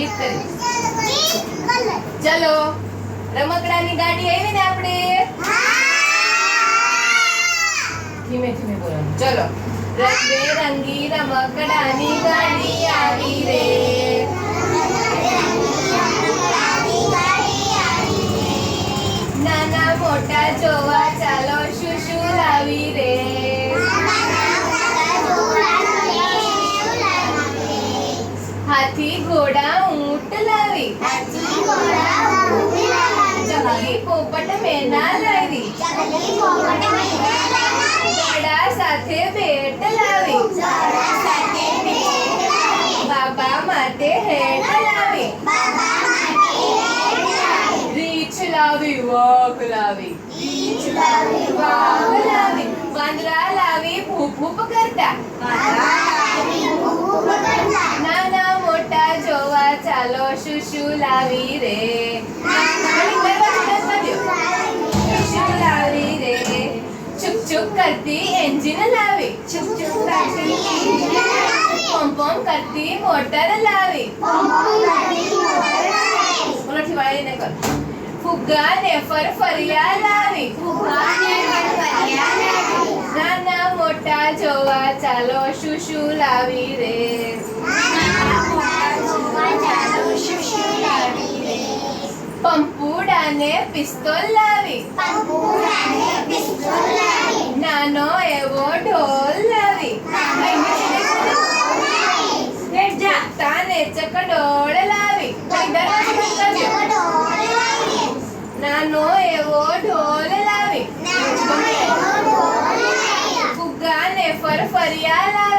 ગીત કરી. ચલો. રમકડાની ગાડી આવી ને આપણે? ધીમે ધીમે બોલો. ચલો. રંગબેરંગી રમકડાની ગાડી આવી. હાથી ઘોડા ઊંટ લાવી. ચકલી પોપટ મેના લાવી. ઘોડા સાથે ભેટ લાવી. બાબા માટે હેટ લાવી. રીછ લાવી વાઘ લાવી. વાઘ લાવી વાંદરા લાવી ભૂપ ભૂપ કરતા નાના મોટા જોવા ચાલો શું શું લાવી રે? લાવી રે? ચુક ચુક કરતી એન્જિન લાવી. પોમ પોમ કરતી મોટર લાવી. કર. ફુગ્ગા ને ફરફરિયા લાવી. નાના મોટા જોવા ચાલો શું શું લાવી રે? પંપુડા અને પિસ્તોલ લાવી. નાનો એવો ઢોલ લાવી. તાને ચકડોળ લાવી. નાનો એવો ઢોલ લાવી. ફુગ્ગા ને ફરફરિયા લાવી.